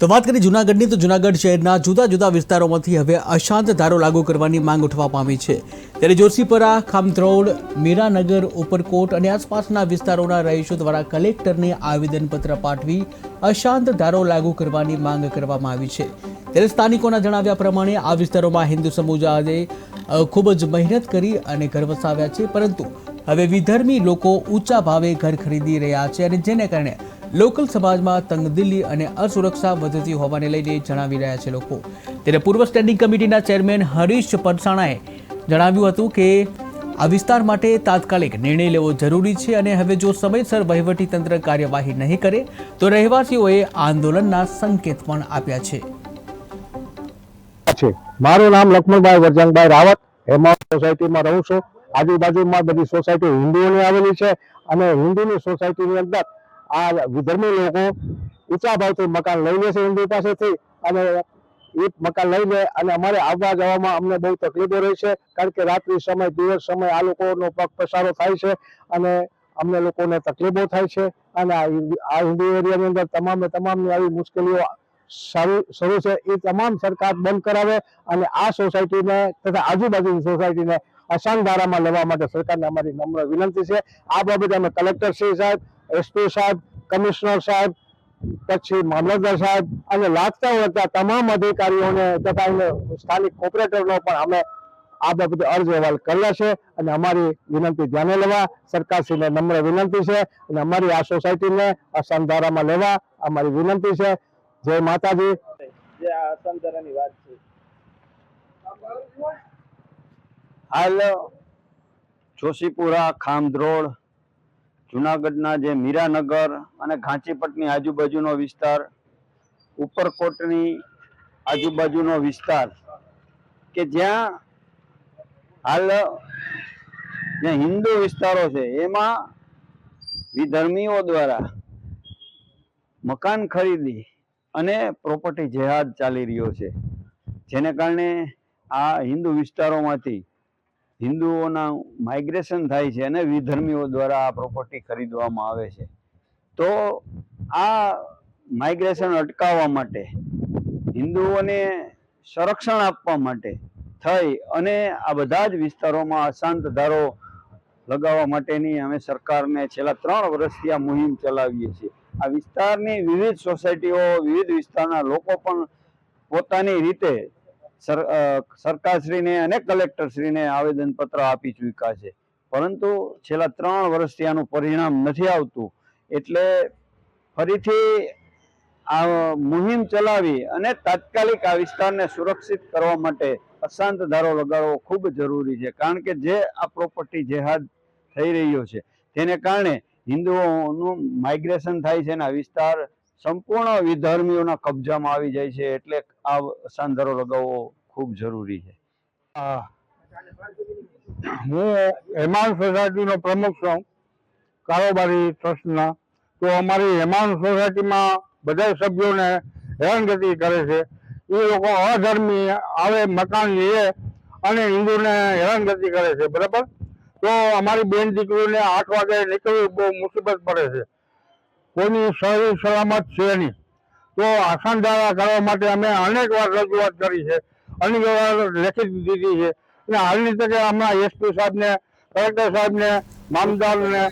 તો વાત કરી જૂનાગઢની, તો જૂનાગઢ શહેરના જુદા જુદા વિસ્તારોમાંથી હવે અશાંત ધારો લાગુ કરવાની માંગ ઉઠવા પામી છે. ત્યારે જોશીપરા ખામત્રોડ મીરાનગર, ઉપરકોટ અને આસપાસના વિસ્તારોના રહીશો દ્વારા કલેક્ટરને આવેદનપત્ર પાઠવી અશાંત ધારો લાગુ કરવાની માંગ કરવામાં આવી છે. ત્યારે સ્થાનિકોના જણાવ્યા પ્રમાણે આ વિસ્તારોમાં હિન્દુ સમુદાયે ખૂબ જ મહેનત કરી અને ઘર વસાવ્યા છે. પરંતુ હવે વિધર્મી લોકો ઊંચા ભાવે ઘર ખરીદી રહ્યા છે અને જેને કારણે લોકલ સમાજમાં તંગદિલી અને અસુરક્ષા વધતી હોવાને લઈને જણાવી રહ્યા છે લોકો. ત્યારે પૂર્વ સ્ટેન્ડિંગ કમિટીના ચેરમેન હરીશ પરસાણાએ જણાવ્યું હતું કે, આ વિસ્તાર માટે તાત્કાલિક નિર્ણય લેવો જરૂરી છે અને હવે જો સમયસર વહીવટી તંત્ર કાર્યવાહી નહીં કરે, તો રહેવાસીઓએ આંદોલનના સંકેત પણ આપ્યા છે. છે. મારું નામ લક્ષ્મણભાઈ વરજંગભાઈ રાવત. એમાં સોસાયટીમાં રહું છું. આજુબાજુમાં બધી સોસાયટી હિન્દુઓની આવેલી છે અને હિન્દુની સોસાયટીની અંદર આ વિધર્મી લોકો ઊંચા ભાવથી મકાન લઈ લે છે હિન્દુ પાસેથી અને એ મકાન લઈ લે અને અમારે આવવા જવામાં અમને બહુ તકલીફો રહી છે કારણ કે રાત્રિ સમય, દિવસ સમય આ લોકોનો પગ પસારો થાય છે અને અમને લોકોને તકલીફો થાય છે અને આ હિન્દુ- એરિયાની અંદર તમામે તમામની આવી મુશ્કેલીઓ સારું, શરૂ છે. એ તમામ સરકાર બંધ કરાવે અને આ સોસાયટીને તથા આજુબાજુની સોસાયટીને અશાંત ધારામાં લેવા માટે સરકારને અમારી નમ્ર વિનંતી છે. આ બાબતે અમે કલેક્ટર શ્રી સાહેબ એસપી સાહેબ કમિશનર સાહેબ પછી મામલતદાર સાહેબ અને લાગતા વળગતા તમામ અધિકારીઓને તથા સ્થાનિક કોર્પોરેટરનો પણ અમે આ બાબતે અરજ અહેવાલ કરેલા છે અને અમારી વિનંતી ધ્યાને લેવા સરકારશ્રીને નમ્ર વિનંતી છે અને અમારી આ સોસાયટીને અસમ ધારામાં લેવા અમારી વિનંતી છે. જય માતાજી. જે આ અસંતરાની વાત છે. હાલ. જોશીપુરા ખામધ્રોડ જુનાગઢના જે મીરાનગર અને ઘાંચીપટની આજુબાજુનો વિસ્તાર, ઉપરકોટની આજુબાજુનો વિસ્તાર, કે જ્યાં હાલ જે હિન્દુ વિસ્તારો છે, એમાં વિધર્મીઓ દ્વારા મકાન ખરીદી અને પ્રોપર્ટી જેહાદ ચાલી રહ્યો છે. જેને કારણે આ હિન્દુ વિસ્તારોમાંથી હિન્દુઓના માઇગ્રેશન થાય છે અને વિધર્મીઓ દ્વારા આ પ્રોપર્ટી ખરીદવામાં આવે છે. તો આ માઇગ્રેશન અટકાવવા માટે, હિન્દુઓને સંરક્ષણ આપવા માટે થઈ અને આ બધા જ વિસ્તારોમાં અશાંત ધારો લગાવવા માટેની અમે સરકારને છેલ્લા ત્રણ વર્ષથી આ મુહિમ ચલાવીએ છીએ. આ વિસ્તારની વિવિધ સોસાયટીઓ વિવિધ વિસ્તારના લોકો પણ પોતાની રીતે સરકારશ્રીને અને કલેક્ટરશ્રીને આવેદનપત્ર આપી ચૂક્યા છે. પરંતુ છેલ્લા ત્રણ વર્ષથી આનું પરિણામ નથી આવતું. એટલે ફરીથી આ મુહિમ ચલાવી અને તાત્કાલિક આ વિસ્તારને સુરક્ષિત કરવા માટે અશાંત ધારો લગાડવો ખૂબ જરૂરી છે. કારણ કે જે આ પ્રોપર્ટી જેહાદ થઈ રહ્યો છે. તેને કારણે હિન્દુઓનું માઇગ્રેશન થાય છે અને આ વિસ્તાર સંપૂર્ણ વિધર્મીઓના કબજામાં આવી જાય છે એટલે આ અશાંત લગાવવો ખૂબ જરૂરી છે. હું હેમાન સોસાયટીનો પ્રમુખ છું, કારોબારી ટ્રસ્ટના. તો અમારી હેમાન સોસાયટીમાં બધા સભ્યોને હેરાનગતિ કરે છે. એ લોકો અધર્મી આવે મકાન લે અને હિન્દુને હેરાનગતિ કરે છે, બરાબર? તો અમારી બેન દીકરીઓને આઠ વાગે નીકળવું બહુ મુસીબત પડે છે. કોઈની સહી સલામત છે નહીં. તો આસાન ધારા કરવા માટે અમે અનેક વાર રજૂઆત કરી છે, અનેક વાર લેખિત દીધી છે. અને હાલની તકે હમણાં એસપી સાહેબને, કલેક્ટર સાહેબને, મામદારને